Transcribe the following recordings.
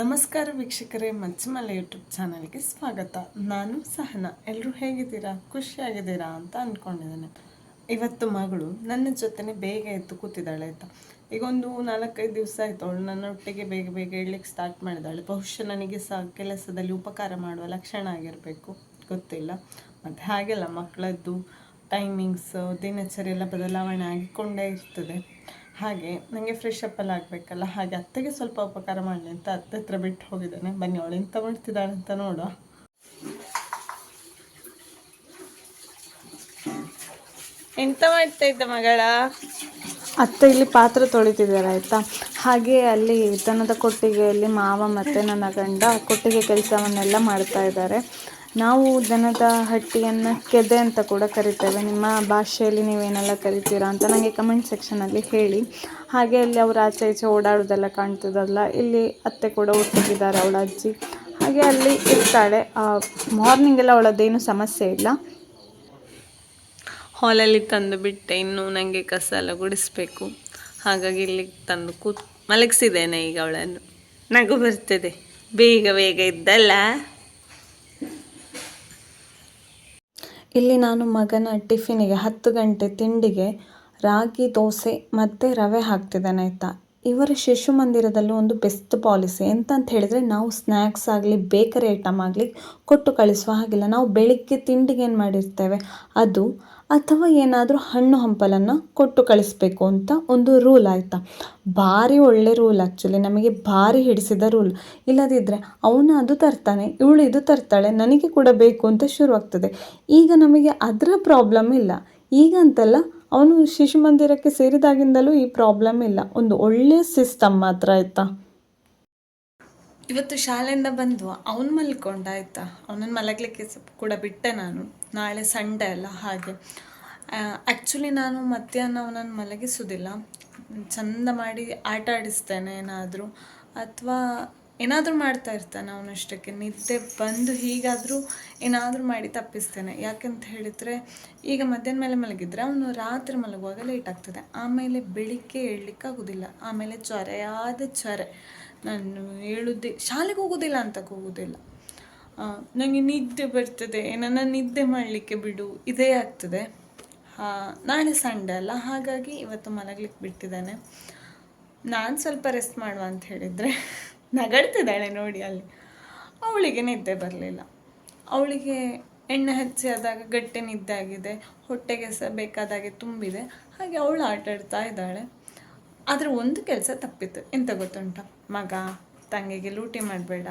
ನಮಸ್ಕಾರ ವೀಕ್ಷಕರೇ ಮಜ್ಮಲ ಯೂಟ್ಯೂಬ್ ಚಾನಲ್ಗೆ ಸ್ವಾಗತ. ನಾನು ಸಹನ. ಎಲ್ಲರೂ ಹೇಗಿದ್ದೀರಾ? ಖುಷಿಯಾಗಿದ್ದೀರಾ ಅಂತ ಅಂದ್ಕೊಂಡಿದ್ದೇನೆ ಇವತ್ತು ಮಗಳು ನನ್ನ ಜೊತೆನೆ ಬೇಗ ಎದ್ದು ಕೂತಿದ್ದಾಳೆ ಆಯಿತಾ ಈಗ ಒಂದು ನಾಲ್ಕೈದು ದಿವಸ ಆಯಿತು. ಅವಳು ನನ್ನೊಟ್ಟಿಗೆ ಬೇಗ ಬೇಗ ಹೇಳಲಿಕ್ಕೆ ಸ್ಟಾರ್ಟ್ ಮಾಡಿದಾಳೆ. ಬಹುಶಃ ನನಗೆ ಸಹ ಕೆಲಸದಲ್ಲಿ ಉಪಕಾರ ಮಾಡುವ ಲಕ್ಷಣ ಆಗಿರಬೇಕು. ಗೊತ್ತಿಲ್ಲ. ಮತ್ತು ಹಾಗೆಲ್ಲ ಮಕ್ಕಳದ್ದು ಟೈಮಿಂಗ್ಸ್ ದಿನಚರಿ ಎಲ್ಲ ಬದಲಾವಣೆ ಆಗಿಕೊಂಡೇ ಇರ್ತದೆ. ಹಾಗೆ ನನಗೆ ಫ್ರೆಶ್ ಅಪ್ ಎಲ್ಲ ಆಗಬೇಕಲ್ಲ. ಹಾಗೆ ಅತ್ತೆಗೆ ಸ್ವಲ್ಪ ಉಪಕಾರ ಮಾಡಲಿ ಅಂತ ಅತ್ತೆ ಹತ್ರ ಬಿಟ್ಟು ಹೋಗಿದ್ದಾನೆ. ಬನ್ನಿ, ಅವಳು ಎಂತ ಮಾಡ್ತಿದ್ದಾಳೆ ಅಂತ ನೋಡುವ. ಎಂತ ಮಾಡ್ತಾ ಇದ್ದ ಮಗಳ? ಅತ್ತೆ ಇಲ್ಲಿ ಪಾತ್ರೆ ತೊಳಿತಿದ್ದಾರೆ, ಆಯಿತಾ? ಹಾಗೆ ಅಲ್ಲಿ ದನದ ಕೊಟ್ಟಿಗೆಯಲ್ಲಿ ಮಾವ ಮತ್ತು ನನ್ನ ಗಂಡ ಕೊಟ್ಟಿಗೆ ಕೆಲಸವನ್ನೆಲ್ಲ ಮಾಡ್ತಾ ಇದ್ದಾರೆ. ನಾವು ದನದ ಹಟ್ಟಿಯನ್ನು ಕೆದೆ ಅಂತ ಕೂಡ ಕರಿತೇವೆ. ನಿಮ್ಮ ಭಾಷೆಯಲ್ಲಿ ನೀವೇನೆಲ್ಲ ಕರಿತೀರಾ ಅಂತ ನನಗೆ ಕಮೆಂಟ್ ಸೆಕ್ಷನಲ್ಲಿ ಹೇಳಿ. ಹಾಗೆ ಅಲ್ಲಿ ಅವರು ಆಚೆ ಈಚೆ ಓಡಾಡೋದೆಲ್ಲ ಕಾಣ್ತದಲ್ಲ, ಇಲ್ಲಿ ಅತ್ತೆ ಕೂಡ ಒಟ್ಟಿಗಿದ್ದಾರೆ ಅವಳ ಅಜ್ಜಿ. ಹಾಗೆ ಅಲ್ಲಿ ಇರ್ತಾಳೆ. ಮಾರ್ನಿಂಗ್ ಎಲ್ಲ ಅವಳದ್ದೇನು ಸಮಸ್ಯೆ ಇಲ್ಲ. ಹಾಲಲ್ಲಿ ತಂದು ಬಿಟ್ಟೆ, ಇನ್ನು ನನಗೆ ಕಸ ಎಲ್ಲ ಗುಡಿಸ್ಬೇಕು. ಹಾಗಾಗಿ ಇಲ್ಲಿ ತಂದು ಕೂತ್ ಮಲಗಿಸಿದ್ದೇನೆ ಈಗ ಅವಳನ್ನು. ನಗು ಬರ್ತದೆ. ಬೇಗ ಬೇಗ ಇದ್ದಲ್ಲ ಇಲ್ಲಿ ನಾನು ಮಗನ ಟಿಫಿನಿಗೆ ಹತ್ತು ಗಂಟೆ ತಿಂಡಿಗೆ ರಾಗಿ, ದೋಸೆ ಮತ್ತು ರವೆ ಹಾಕ್ತಿದ್ದಾನೆ ಆಯಿತಾ? ಇವರ ಶಿಶು ಮಂದಿರದಲ್ಲೂ ಒಂದು ಬೆಸ್ಟ್ ಪಾಲಿಸಿ ಎಂತ ಅಂತ ಹೇಳಿದರೆ ನಾವು ಸ್ನ್ಯಾಕ್ಸ್ ಆಗಲಿ ಬೇಕರಿ ಐಟಮ್ ಆಗಲಿ ಕೊಟ್ಟು ಕಳಿಸುವ ಹಾಗಿಲ್ಲ. ನಾವು ಬೆಳಿಗ್ಗೆ ತಿಂಡಿಗೆ ಏನು ಮಾಡಿರ್ತೇವೆ? ಅದು ಅಥವಾ ಏನಾದರೂ ಹಣ್ಣು ಹಂಪಲನ್ನು ಕೊಟ್ಟು ಕಳಿಸ್ಬೇಕು ಅಂತ ಒಂದು ರೂಲ್ ಆಯಿತಾ? ಭಾರಿ ಒಳ್ಳೆ ರೂಲ್ ಆ್ಯಕ್ಚುಲಿ ನಮಗೆ ಭಾರಿ ಹಿಡಿಸಿದ ರೂಲ್. ಇಲ್ಲದಿದ್ದರೆ ಅವನು ಅದು ತರ್ತಾನೆ, ಇವಳು ಇದು ತರ್ತಾಳೆ, ನನಗೆ ಕೂಡ ಬೇಕು ಅಂತ ಶುರುವಾಗ್ತದೆ. ಈಗ ನಮಗೆ ಅದರ ಪ್ರಾಬ್ಲಮ್ ಇಲ್ಲ. ಈಗ ಅಂತಲ್ಲ, ಅವನು ಶಿಶು ಮಂದಿರಕ್ಕೆ ಸೇರಿದಾಗಿಂದಲೂ ಈ ಪ್ರಾಬ್ಲಮ್ ಇಲ್ಲ. ಒಂದು ಒಳ್ಳೆಯ ಸಿಸ್ಟಮ್ ಮಾತ್ರ ಆಯಿತಾ? ಇವತ್ತು ಶಾಲೆಯಿಂದ ಬಂದು ಅವನು ಮಲ್ಕೊಂಡ ಆಯಿತಾ ಅವನನ್ನು ಮಲಗಲಿಕ್ಕೆ ಕೂಡ ಬಿಟ್ಟೆ ನಾನು. ನಾಳೆ ಸಂಡೇ ಅಲ್ಲ ಹಾಗೆ. ಆ್ಯಕ್ಚುಲಿ ನಾನು ಮಧ್ಯಾಹ್ನ ಅವನನ್ನು ಮಲಗಿಸೋದಿಲ್ಲ. ಚಂದ ಮಾಡಿ ಆಟ ಆಡಿಸ್ತೇನೆ ಏನಾದರೂ. ಅಥವಾ ಏನಾದರೂ ಮಾಡ್ತಾ ಇರ್ತಾನೆ ಅವನಷ್ಟಕ್ಕೆ. ನಿದ್ದೆ ಬಂದು ಹೀಗಾದರೂ ಏನಾದರೂ ಮಾಡಿ ತಪ್ಪಿಸ್ತೇನೆ. ಯಾಕಂತ ಹೇಳಿದರೆ, ಈಗ ಮಧ್ಯಾಹ್ನ ಮೇಲೆ ಮಲಗಿದ್ರೆ ಅವನು ರಾತ್ರಿ ಮಲಗುವಾಗ ಲೇಟ್ ಆಗ್ತದೆ. ಆಮೇಲೆ ಬೆಳಿಗ್ಗೆ ಏಳಲಿಕ್ಕಾಗೋದಿಲ್ಲ. ಆಮೇಲೆ ಚೊರೆಯಾದ ಚೊರೆ ನಾನು ಹೇಳುದೇ, ಶಾಲೆಗೆ ಹೋಗೋದಿಲ್ಲ ಅಂತ ಹೋಗೋದಿಲ್ಲ. ನನಗೆ ನಿದ್ದೆ ಬರ್ತದೆ, ನನ್ನ ನಿದ್ದೆ ಮಾಡಲಿಕ್ಕೆ ಬಿಡು, ಇದೇ ಆಗ್ತದೆ. ನಾಳೆ ಸಂಡೇ ಅಲ್ಲ, ಹಾಗಾಗಿ ಇವತ್ತು ಮಲಗ್ಲಿಕ್ಕೆ ಬಿಟ್ಟಿದ್ದಾನೆ. ನಾನು ಸ್ವಲ್ಪ ರೆಸ್ಟ್ ಮಾಡುವ ಅಂತ ಹೇಳಿದರೆ, ನಗಡ್ತಿದ್ದಾಳೆ ನೋಡಿ ಅಲ್ಲಿ. ಅವಳಿಗೆ ನಿದ್ದೆ ಬರಲಿಲ್ಲ. ಅವಳಿಗೆ ಎಣ್ಣೆ ಹಚ್ಚಿ ಆದಾಗ ಗಟ್ಟಿ ನಿದ್ದೆ ಆಗಿದೆ, ಹೊಟ್ಟೆಗೆ ಸಹ ಬೇಕಾದಾಗೆ ತುಂಬಿದೆ, ಹಾಗೆ ಅವಳು ಆಟಾಡ್ತಾ ಇದ್ದಾಳೆ. ಆದರೆ ಒಂದು ಕೆಲಸ ತಪ್ಪಿತ್ತು, ಎಂತ ಗೊತ್ತುಂಟ? ಮಗ, ತಂಗಿಗೆ ಲೂಟಿ ಮಾಡಬೇಡ,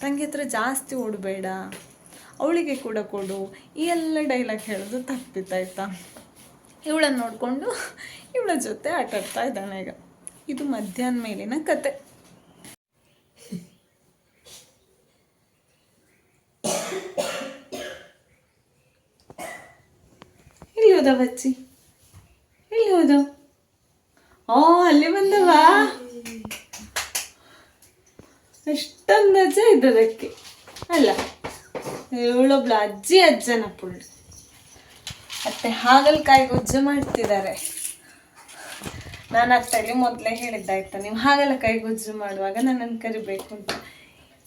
ತಂಗಿ ಹತ್ರ ಜಾಸ್ತಿ ಓಡಬೇಡ, ಅವಳಿಗೆ ಕೂಡ ಕೊಡು, ಈ ಎಲ್ಲ ಡೈಲಾಗ್ ಹೇಳೋದು ತಪ್ಪಿತ್ತಾಯ್ತಾ ಇವಳನ್ನು ನೋಡಿಕೊಂಡು ಇವಳ ಜೊತೆ ಆಟಾಡ್ತಾ ಇದ್ದಾನೆ ಈಗ. ಇದು ಮಧ್ಯಾಹ್ನ ಮೇಲಿನ ಕತೆ. ಎಲ್ಲಿ ಹೋದ ಬಚ್ಚಿ ಎಲ್ಲಿ ಹೋದ ಓ, ಅಲ್ಲಿ ಬಂದವ? ಎಷ್ಟೊಂದು ಅಜ್ಜ ಇದ್ದದಕ್ಕೆ ಅಲ್ಲ, ಇವಳೊಬ್ಳು ಅಜ್ಜಿ ಅಜ್ಜನ ಪುಳ್ಳು. ಮತ್ತೆ ಹಾಗಲಕಾಯಿ ಗೊಜ್ಜು ಮಾಡ್ತಿದ್ದಾರೆ. ನಾನು ಅತ್ತಲ್ಲಿ ಮೊದಲೇ ಹೇಳಿದ್ದಾಯ್ತು, ನೀವು ಹಾಗಲಕಾಯಿ ಗೊಜ್ಜು ಮಾಡುವಾಗ ನನ್ನನ್ನು ಕರಿಬೇಕು ಅಂತ.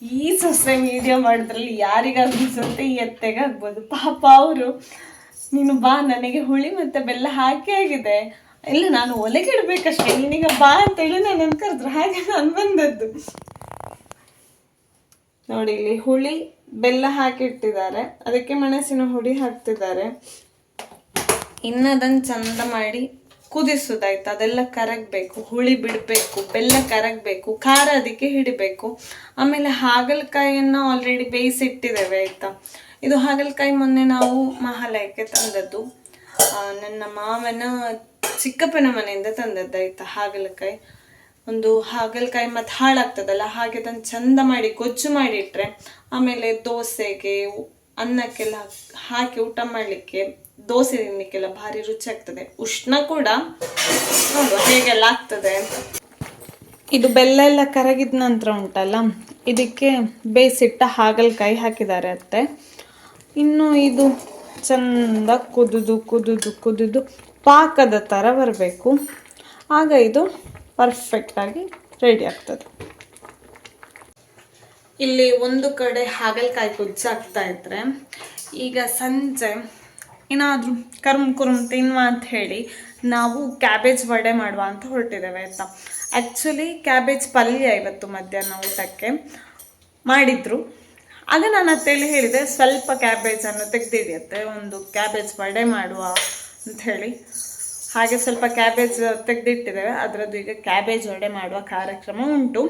ಈ ಸೊಸೆ ವಿಡಿಯೋ ಮಾಡೋದ್ರಲ್ಲಿ ಯಾರಿಗಾಗ್ಬಿಸುತ್ತೆ ಈ ಎತ್ತೆಗಾಗ್ಬೋದು ಪಾಪ ಅವರು, ನೀನು ಬಾ, ನನಗೆ ಹುಳಿ ಮತ್ತೆ ಬೆಲ್ಲ ಹಾಕಿ ಆಗಿದೆ. ಇಲ್ಲ, ನಾನು ಒಲೆಗೆ ಇಡ್ಬೇಕಷ್ಟೇ, ನೀನೀಗ ಬಾ ಅಂತೇಳಿ ನನ್ನನ್ನು ಕರೆದ್ರು. ಹಾಗೆ ನಾನು ಬಂದದ್ದು. ನೋಡಿ, ಇಲ್ಲಿ ಹುಳಿ ಬೆಲ್ಲ ಹಾಕಿಟ್ಟಿದ್ದಾರೆ. ಅದಕ್ಕೆ ಮೆಣಸಿನ ಹುಡಿ ಹಾಕ್ತಿದ್ದಾರೆ. ಇನ್ನು ಅದನ್ನು ಚಂದ ಮಾಡಿ ಕುದಿಸೋದಾಯ್ತು. ಅದೆಲ್ಲ ಕರಗಬೇಕು, ಹುಳಿ ಬಿಡಬೇಕು, ಬೆಲ್ಲ ಕರಗಬೇಕು, ಖಾರ ಅದಕ್ಕೆ ಹಿಡಿಬೇಕು. ಆಮೇಲೆ ಹಾಗಲಕಾಯಿಯನ್ನು ಆಲ್ರೆಡಿ ಬೇಯಿಸಿಟ್ಟಿದ್ದೇವೆ, ಆಯಿತಾ? ಇದು ಹಾಗಲಕಾಯಿ ಮೊನ್ನೆ ನಾವು ಮಹಾಲಯಕ್ಕೆ ತಂದದ್ದು. ನನ್ನ ಮಾವನ ಚಿಕ್ಕಪ್ಪನ ಮನೆಯಿಂದ ತಂದದ್ದು, ಆಯಿತಾ, ಹಾಗಲಕಾಯಿ. ಒಂದು ಹಾಗಲಕಾಯಿ ಮತ್ತು ಹಾಳಾಗ್ತದಲ್ಲ, ಹಾಗೆ ಅದನ್ನು ಚಂದ ಮಾಡಿ ಗೊಜ್ಜು ಮಾಡಿಟ್ರೆ, ಆಮೇಲೆ ದೋಸೆಗೆ ಅನ್ನಕ್ಕೆಲ್ಲ ಹಾಕಿ ಊಟ ಮಾಡಲಿಕ್ಕೆ ದೋಸೆ ತಿನ್ನಲಿಕ್ಕೆಲ್ಲ ಭಾರಿ ರುಚಿ ಆಗ್ತದೆ. ಉಷ್ಣ ಕೂಡ ಹೇಗೆಲ್ಲ ಆಗ್ತದೆ ಇದು ಬೆಲ್ಲ ಎಲ್ಲ ಕರಗಿದ ನಂತರ ಉಂಟಲ್ಲ, ಇದಕ್ಕೆ ಬೇಯಿಸಿಟ್ಟ ಹಾಗಲಕಾಯಿ ಹಾಕಿದ್ದಾರೆ ಅತ್ತೆ. ಇನ್ನು ಇದು ಚಂದ ಕುದುದು ಕುದುದು, ಕುದಿದು ಪಾಕದ ಥರ ಬರಬೇಕು. ಆಗ ಇದು ಪರ್ಫೆಕ್ಟಾಗಿ ರೆಡಿ ಆಗ್ತದೆ. ಇಲ್ಲಿ ಒಂದು ಕಡೆ ಹಾಗಲಕಾಯಿ ಕುಜ್ಜಾಗ್ತಾ ಇದ್ರೆ, ಈಗ ಸಂಜೆ ಏನಾದರೂ ಕರ್ಮ್ ಕುರುಮ್ ತಿನ್ನುವ ಅಂತ ಹೇಳಿ ನಾವು ಕ್ಯಾಬೇಜ್ ವಡೆ ಮಾಡುವ ಅಂತ ಹೊರಟಿದ್ದೇವೆ ಆಯಿತಾ? ಆ್ಯಕ್ಚುಲಿ ಕ್ಯಾಬೇಜ್ ಪಲ್ಯ ಇವತ್ತು ಮಧ್ಯಾಹ್ನ ಊಟಕ್ಕೆ ಮಾಡಿದ್ರು. ಆಗ ನಾನು ಅತ್ತೇಳಿ ಹೇಳಿದೆ, ಸ್ವಲ್ಪ ಕ್ಯಾಬೇಜನ್ನು ತೆಗೆದಿಡಿಯತ್ತೆ ಒಂದು ಕ್ಯಾಬೇಜ್ ವಡೆ ಮಾಡುವ ಅಂತ ಹೇಳಿ. ಹಾಗೆ ಸ್ವಲ್ಪ ಕ್ಯಾಬೇಜ್ ತೆಗೆದಿಟ್ಟಿದ್ದೇವೆ. ಅದರದ್ದು ಈಗ ಕ್ಯಾಬೇಜ್ ವಡೆ ಮಾಡುವ ಕಾರ್ಯಕ್ರಮ ಉಂಟು.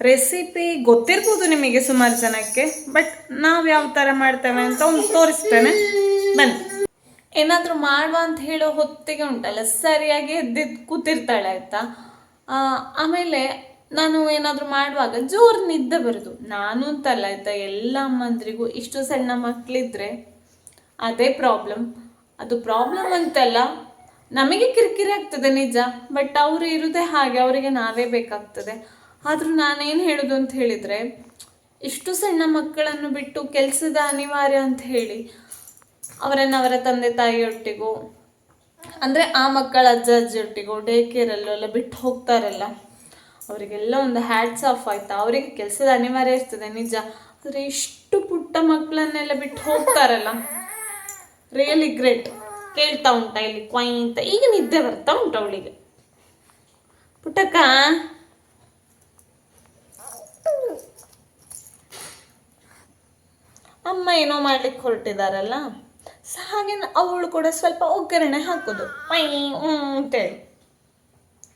ರೆಸಿಪಿ ಗೊತ್ತಿರ್ಬೋದು ನಿಮಗೆ ಸುಮಾರು ಜನಕ್ಕೆ ಬಟ್ ನಾವು ಯಾವ ಥರ ಮಾಡ್ತೇವೆ ಅಂತ ಒಂದು ತೋರಿಸ್ತೇನೆ. ಬನ್ನಿ. ಏನಾದರೂ ಮಾಡುವ ಅಂತ ಹೇಳೋ ಹೊತ್ತಿಗೆ ಉಂಟಲ್ಲ, ಸರಿಯಾಗಿ ಎದ್ದಿದ್ದು ಕೂತಿರ್ತಾಳೆ ಆಯ್ತಾ? ಆಮೇಲೆ ನಾನು ಏನಾದರೂ ಮಾಡುವಾಗ ಜೋರು ನಿದ್ದೆ ಬರೋದು. ನಾನು ಅಂತಲ್ಲ ಆಯ್ತಾ, ಎಲ್ಲ ಅಮ್ಮಂದ್ರಿಗೂ ಇಷ್ಟು ಸಣ್ಣ ಮಕ್ಕಳಿದ್ರೆ ಅದೇ ಪ್ರಾಬ್ಲಮ್ ಅದು ಪ್ರಾಬ್ಲಮ್ ಅಂತಲ್ಲ. ನಮಗೆ ಕಿರಿಕಿರಿ ಆಗ್ತದೆ ನಿಜ ಬಟ್ ಅವರು ಇರುದೇ ಹಾಗೆ, ಅವರಿಗೆ ನಾವೇ ಬೇಕಾಗ್ತದೆ. ಆದರೂ ನಾನೇನು ಹೇಳೋದು ಅಂತ ಹೇಳಿದರೆ, ಇಷ್ಟು ಸಣ್ಣ ಮಕ್ಕಳನ್ನು ಬಿಟ್ಟು ಕೆಲಸದ ಅನಿವಾರ್ಯ ಅಂತ ಹೇಳಿ, ಅವರನ್ನು ಅವರ ತಂದೆ ತಾಯಿಯೊಟ್ಟಿಗೂ, ಅಂದರೆ ಆ ಮಕ್ಕಳ ಅಜ್ಜ ಅಜ್ಜಿಯೊಟ್ಟಿಗೂ ಡೇ ಕೇರಲ್ಲೆಲ್ಲ ಬಿಟ್ಟು ಹೋಗ್ತಾರಲ್ಲ, ಅವರಿಗೆಲ್ಲ ಒಂದು ಹ್ಯಾಟ್ಸ್ ಆಫ್ ಆಯ್ತಾ? ಅವರಿಗೆ ಕೆಲಸದ ಅನಿವಾರ್ಯ ಇರ್ತದೆ ನಿಜ. ಆದರೆ ಇಷ್ಟು ಪುಟ್ಟ ಮಕ್ಕಳನ್ನೆಲ್ಲ ಬಿಟ್ಟು ಹೋಗ್ತಾರಲ್ಲ ರಿಯಲಿ ಗ್ರೇಟ್ ಕೇಳ್ತಾ ಉಂಟ ಇಲ್ಲಿ ಕ್ವೈಂತ ಈಗ ನಿದ್ದೆ ಬರ್ತಾ ಉಂಟು ಅವಳಿಗೆ. ಪುಟ್ಟಕ್ಕ? ಅಮ್ಮ ಏನೋ ಮಾಡ್ಲಿಕ್ಕೆ ಹೊರಟಿದಾರಲ್ಲ? ಹಾಗೆ ಅವಳು ಕೂಡ ಸ್ವಲ್ಪ ಒಗ್ಗರಣೆ ಹಾಕೋದು. ಪೈ ಅಂತೇಳಿ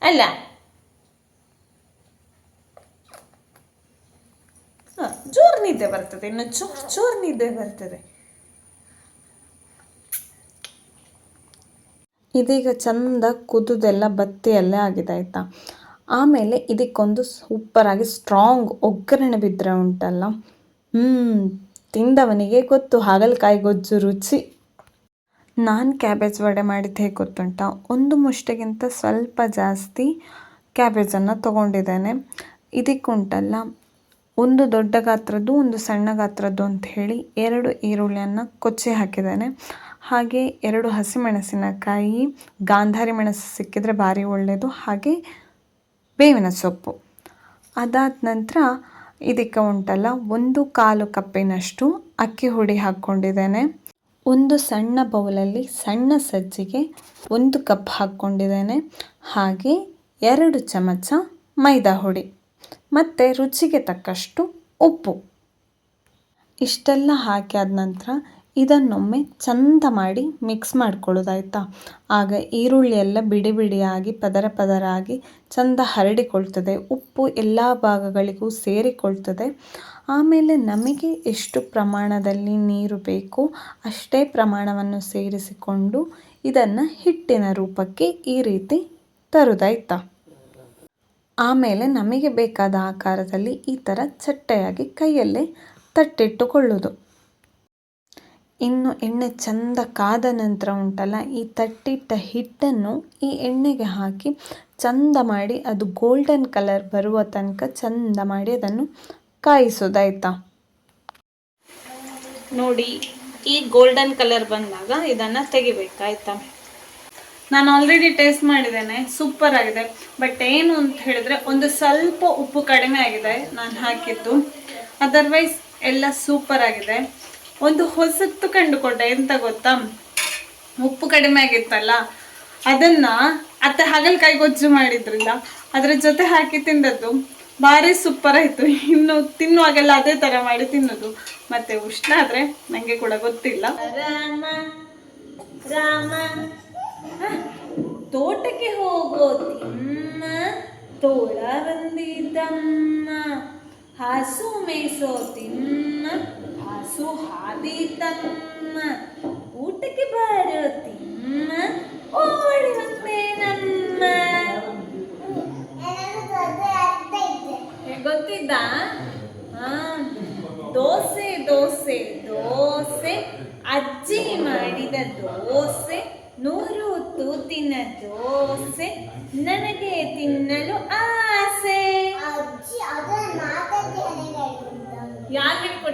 ಅಲ್ಲ? ಜೋರ್ ನಿದ್ದೆ ಬರ್ತದೆ. ಇನ್ನು ಜೋರ್ ಜೋರ್ ನಿದ್ದೆ ಬರ್ತದೆ. ಇದೀಗ ಚಂದ ಕುದುದೆಲ್ಲ ಬತ್ತಿಯಲ್ಲೇ ಆಗಿದೆ ಆಯಿತಾ? ಆಮೇಲೆ ಇದಕ್ಕೊಂದು ಸೂಪರಾಗಿ ಸ್ಟ್ರಾಂಗ್ ಒಗ್ಗರಣೆ ಬಿದ್ದರೆ ಉಂಟಲ್ಲ? ಹ್ಞೂ ತಿಂದವನಿಗೆ ಗೊತ್ತು. ಹಾಗಲಕಾಯಿ ಗೊಜ್ಜು ರುಚಿ. ನಾನು ಕ್ಯಾಬೇಜ್ ವಡೆ ಮಾಡಿದ್ದು ಹೇಗೆ ಗೊತ್ತುಂಟ? ಒಂದು ಮುಷ್ಟಿಗಿಂತ ಸ್ವಲ್ಪ ಜಾಸ್ತಿ ಕ್ಯಾಬೇಜನ್ನು ತೊಗೊಂಡಿದ್ದೇನೆ. ಇದಕ್ಕುಂಟಲ್ಲ, ಒಂದು ದೊಡ್ಡ ಗಾತ್ರದ್ದು, ಒಂದು ಸಣ್ಣ ಗಾತ್ರದ್ದು ಅಂತ ಹೇಳಿ ಎರಡು ಈರುಳ್ಳಿಯನ್ನು ಕೊಚ್ಚಿ ಹಾಕಿದ್ದೇನೆ. ಹಾಗೆ ಎರಡು ಹಸಿಮೆಣಸಿನಕಾಯಿ ಗಾಂಧಾರಿ ಮೆಣಸು ಸಿಕ್ಕಿದರೆ ಭಾರಿ ಒಳ್ಳೆಯದು ಹಾಗೆ ಬೇವಿನ ಸೊಪ್ಪು. ಅದಾದ ನಂತರ ಇದಕ್ಕೆ ಉಂಟಲ್ಲ, ಒಂದು ಕಾಲು ಕಪ್ಪಿನಷ್ಟು ಅಕ್ಕಿ ಹುಡಿ ಹಾಕ್ಕೊಂಡಿದ್ದೇನೆ. ಒಂದು ಸಣ್ಣ ಬೌಲಲ್ಲಿ ಸಣ್ಣ ಸಜ್ಜಿಗೆ ಒಂದು ಕಪ್ ಹಾಕ್ಕೊಂಡಿದ್ದೇನೆ. ಹಾಗೆ ಎರಡು ಚಮಚ ಮೈದಾ ಹುಡಿ, ಮತ್ತು ರುಚಿಗೆ ತಕ್ಕಷ್ಟು ಉಪ್ಪು. ಇಷ್ಟೆಲ್ಲ ಹಾಕಿ ಆದ ನಂತರ ಇದನ್ನೊಮ್ಮೆ ಚಂದ ಮಾಡಿ ಮಿಕ್ಸ್ ಮಾಡ್ಕೊಳ್ಳೋದಾಯ್ತಾ? ಆಗ ಈರುಳ್ಳಿ ಎಲ್ಲ ಬಿಡಿ ಬಿಡಿಯಾಗಿ, ಪದರ ಪದರ ಆಗಿ ಚಂದ ಹರಡಿಕೊಳ್ತದೆ. ಉಪ್ಪು ಎಲ್ಲ ಭಾಗಗಳಿಗೂ ಸೇರಿಕೊಳ್ತದೆ. ಆಮೇಲೆ ನಮಗೆ ಎಷ್ಟು ಪ್ರಮಾಣದಲ್ಲಿ ನೀರು ಬೇಕು ಅಷ್ಟೇ ಪ್ರಮಾಣವನ್ನು ಸೇರಿಸಿಕೊಂಡು ಇದನ್ನು ಹಿಟ್ಟಿನ ರೂಪಕ್ಕೆ ಈ ರೀತಿ ತರುದಾಯ್ತಾ? ಆಮೇಲೆ ನಮಗೆ ಬೇಕಾದ ಆಕಾರದಲ್ಲಿ ಈ ಥರ ಚಟ್ಟೆಯಾಗಿ ಕೈಯಲ್ಲೇ ತಟ್ಟಿಟ್ಟುಕೊಳ್ಳೋದು. ಇನ್ನು ಎಣ್ಣೆ ಚಂದ ಕಾದ ನಂತರ ಉಂಟಲ್ಲ, ಈ ತಟ್ಟಿಟ್ಟ ಹಿಟ್ಟನ್ನು ಈ ಎಣ್ಣೆಗೆ ಹಾಕಿ ಚಂದ ಮಾಡಿ ಅದು ಗೋಲ್ಡನ್ ಕಲರ್ ಬರುವ ತನಕ ಚಂದ ಮಾಡಿ ಅದನ್ನು ಕಾಯಿಸೋದಾಯ್ತಾ? ನೋಡಿ, ಈ ಗೋಲ್ಡನ್ ಕಲರ್ ಬಂದಾಗ ಇದನ್ನು ತೆಗಿಬೇಕಾಯ್ತಾ? ನಾನು ಆಲ್ರೆಡಿ ಟೇಸ್ಟ್ ಮಾಡಿದ್ದೇನೆ ಸೂಪರ್ ಆಗಿದೆ. ಬಟ್ ಏನು ಅಂತ ಹೇಳಿದ್ರೆ, ಒಂದು ಸ್ವಲ್ಪ ಉಪ್ಪು ಕಡಿಮೆ ಆಗಿದೆ ನಾನು ಹಾಕಿದ್ದು. ಅದರ್ವೈಸ್ ಎಲ್ಲ ಸೂಪರ್ ಆಗಿದೆ. ಒಂದು ಹೊಸತ್ತು ಕಂಡುಕೊಂಡೆ, ಎಂತ ಗೊತ್ತಾ? ಉಪ್ಪು ಕಡಿಮೆ ಆಗಿತ್ತಲ್ಲ, ಅದನ್ನ ಅತ್ತೆ ಹಾಗಲಕಾಯಿ ಗೊಜ್ಜು ಮಾಡಿದ್ರಲ್ಲ ಅದ್ರ ಜೊತೆ ಹಾಕಿ ತಿಂದದ್ದು ಭಾರಿ ಸೂಪರ್ ಆಯ್ತು. ಇನ್ನು ತಿನ್ನುವಾಗೆಲ್ಲ ಅದೇ ತರ ಮಾಡಿ ತಿನ್ನೋದು. ಮತ್ತೆ ಉಷ್ಣ ಆದ್ರೆ ನಂಗೆ ಕೂಡ ಗೊತ್ತಿಲ್ಲ. ರಾಮ ರಾಮ. ತೋಟಕ್ಕೆ ಹೋಗೋ ತಿಮ್ಮ, ತೋಳ ಬಂದಿದ್ದಮ್ಮ. ಹಾಸು ಮೇಸೋ ತಿಮ್ಮ. ಹಾಸು ಹಾದಿತಮ್ಮ ಊಟಕ್ಕೆ ಬಾರೋ ತಿಮ್ಮ, ಓಡಿ ಬಂದೆ ನಮ್ಮ. ಗೊತ್ತಿದ್ದ? ಹಾ, ದೋಸೆ ದೋಸೆ ದೋಸೆ, ಅಜ್ಜಿ ಮಾಡಿದ ದೋಸೆ, ನೂರು ತೂತಿನ ದೋಸೆ, ನನಗೆ ತಿನ್ನಲು ಆಸೆ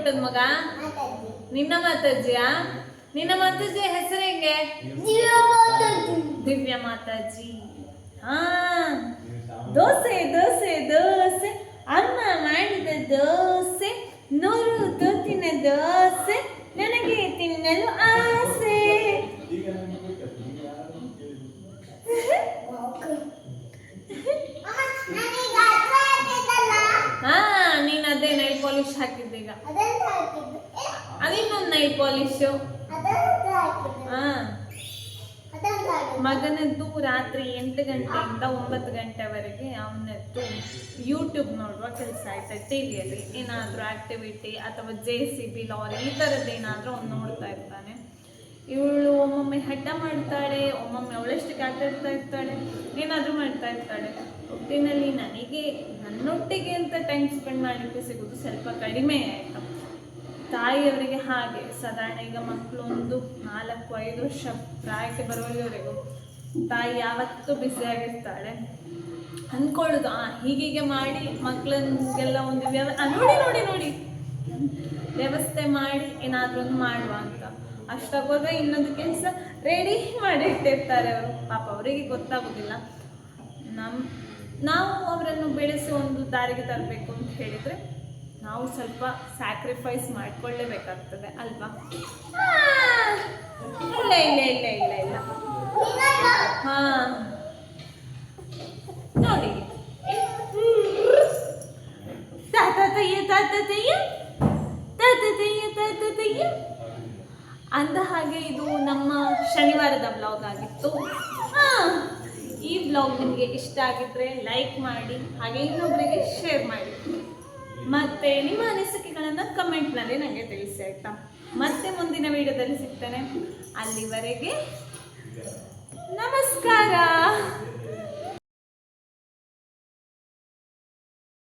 ಪುಟ್ಟದ ಮಗ? ನಿನ್ನ ಮಾತಾಜ್ಜಿಯ ನಿನ್ನ ಮಾತಾಜ್ಜಿಯ ಹೆಸರು ಹೆಂಗೆ? ದಿವ್ಯ ಮಾತಾಜಿ ಹಾ. ದೋಸೆ ದೋಸೆ ದೋಸೆ. ಅಮ್ಮ ಮಾಡಿದ ದೋಸೆ, ನೂರು ತೋತಿನ ದೋಸೆ. ನನಗೆ ತಿನ್ನಲು ಆಸೆ. ಪಾಲಿಶ್ ಮಗನದ್ದು ರಾತ್ರಿ ಎಂಟು ಗಂಟೆಯಿಂದ ಒಂಬತ್ತು ಗಂಟೆವರೆಗೆ ಅವನದ್ದು ಯೂಟ್ಯೂಬ್ ನೋಡುವ ಕೆಲಸ ಆಯ್ತಾ ಟಿವಿಯಲ್ಲಿ? ಏನಾದರೂ ಆಕ್ಟಿವಿಟಿ ಅಥವಾ ಜೆ ಸಿ ಬಿ ಲಾರಿ ಈ ಥರದ್ದು ಏನಾದರೂ ಅವ್ನು ನೋಡ್ತಾ ಇರ್ತಾನೆ. ಇವಳು ಒಮ್ಮೊಮ್ಮೆ ಹಠ ಮಾಡ್ತಾಳೆ ಒಮ್ಮೊಮ್ಮೆ ಅವಳಷ್ಟಕ್ಕೆ ಆಟ ಆಡ್ತಾ ಇರ್ತಾಳೆ ಏನಾದರೂ ಮಾಡ್ತಾ ಇರ್ತಾಳೆ. ಒಟ್ಟಿನಲ್ಲಿ ನನಗೆ ನನ್ನೊಟ್ಟಿಗೆ ಅಂತ ಟೈಮ್ ಸ್ಪೆಂಡ್ ಮಾಡಲಿಕ್ಕೆ ಸಿಗೋದು ಸ್ವಲ್ಪ ಕಡಿಮೆ ಆಯಿತು. ತಾಯಿಯವರಿಗೆ ಹಾಗೆ. ಸಾಧಾರಣ ಈಗ ಮಕ್ಕಳು ಒಂದು ನಾಲ್ಕು, ಐದು ವರ್ಷ ಪ್ರಾಯಕ್ಕೆ ಬರುವವರೆಗೂ ತಾಯಿ ಯಾವತ್ತೂ ಬ್ಯುಸಿಯಾಗಿರ್ತಾಳೆ ಅಂದ್ಕೊಳ್ಳೋದು, ಆ, ಹೀಗೀಗೆ ಮಾಡಿ ಮಕ್ಕಳಿಗೆಲ್ಲ ಒಂದು ವ್ಯವ ನೋಡಿ ನೋಡಿ ನೋಡಿ. ವ್ಯವಸ್ಥೆ ಮಾಡಿ, ಏನಾದರೂ ಒಂದು ಮಾಡುವ ಅಂತ. ಅಷ್ಟಾಗುವಾಗ ಇನ್ನೊಂದು ಕೆಲಸ ರೆಡಿ ಮಾಡಿ ಇಟ್ಟಿರ್ತಾರೆ ಅವರು. ಪಾಪ ಅವರಿಗೆ ಗೊತ್ತಾಗೋದಿಲ್ಲ. ನಮ್ಮ ನಾವು ಅವರನ್ನು ಬೆಳೆಸಿ ಒಂದು ದಾರಿಗೆ ತರಬೇಕು ಅಂತ ಹೇಳಿದರೆ ನಾವು ಸ್ವಲ್ಪ ಸ್ಯಾಕ್ರಿಫೈಸ್ ಮಾಡ್ಕೊಳ್ಳೇಬೇಕಾಗ್ತದೆ, ಅಲ್ವಾ? ಇಲ್ಲ ಇಲ್ಲ ಇಲ್ಲ ಇಲ್ಲ ಇಲ್ಲ. ಹಾ. ನೋಡಿ. ಅಂದ ಹಾಗೆ ಇದು ನಮ್ಮ ಶನಿವಾರದ ಬ್ಲಾಗ್ ಆಗಿತ್ತು. ಹಾ. ಈ ಬ್ಲಾಗ್ ನಿಮಗೆ ಇಷ್ಟ ಆಗಿದ್ರೆ ಲೈಕ್ ಮಾಡಿ, ಹಾಗೆ ಇನ್ನೊಬ್ಬರಿಗೆ ಶೇರ್ ಮಾಡಿ. ಮತ್ತೆ ನಿಮ್ಮ ಅನಿಸಿಕೆಗಳನ್ನು ಕಮೆಂಟ್ನಲ್ಲಿ ನನಗೆ ತಿಳಿಸಿ ಆಯ್ತಾ? ಮತ್ತೆ ಮುಂದಿನ ವಿಡಿಯೋದಲ್ಲಿ ಸಿಗ್ತೇನೆ. ಅಲ್ಲಿವರೆಗೆ ನಮಸ್ಕಾರ.